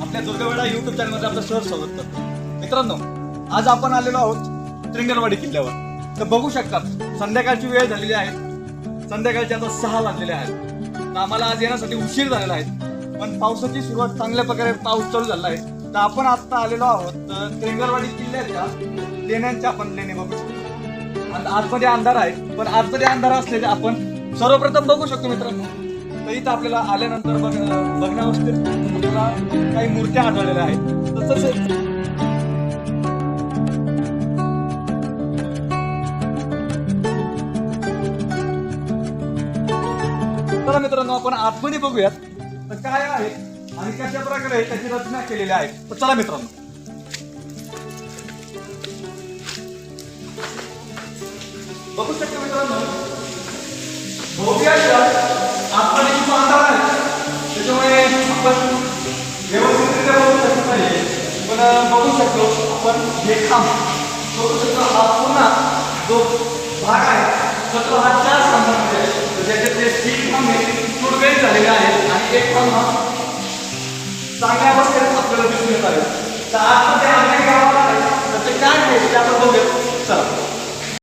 आपल्या दुर्गवेडा युट्यूब चॅनलमध्ये आपलं सहज स्वागत करतो. मित्रांनो आज आपण आलेलो आहोत त्रिंगणवाडी किल्ल्यावर. तर बघू शकता संध्याकाळची वेळ झालेली आहे. संध्याकाळचे आता सहा लागलेले आहेत. तर आम्हाला आज येण्यासाठी उशीर झालेला आहे. पण पावसाची सुरुवात चांगल्या प्रकारे पाऊस चालू झाला आहे. तर आपण आता आलेलो आहोत त्रिंगणवाडी किल्ल्याच्या लेण्यांच्या आपण लेणे बघू शकतो. आतमध्ये अंधार आहे पण आतमध्ये अंधार असलेले आपण सर्वप्रथम बघू शकतो मित्रांनो. तर इथं आपल्याला आल्यानंतर बघ बघण्यावस्थेत आपल्याला काही मूर्त्या आढळलेल्या आहेत. तसंच चला मित्रांनो आपण आतमध्ये बघूयात. तर काय आहे आणि कशा प्रकारे त्याची रचना केलेली आहे? तर चला मित्रांनो. बघू शकतो मित्रांनो भोवयाच्या बघू शकतो. आपण हे खांब बघू शकतो हा पुन्हा जो भाग आहे तर तो हा चार खांबामध्ये आहे. तर तीन खांब हे तुडवेल झालेले आहेत. आणि एक खांब हा चांगल्या अवस्थेत आपल्याला दिसून येत आहे. तर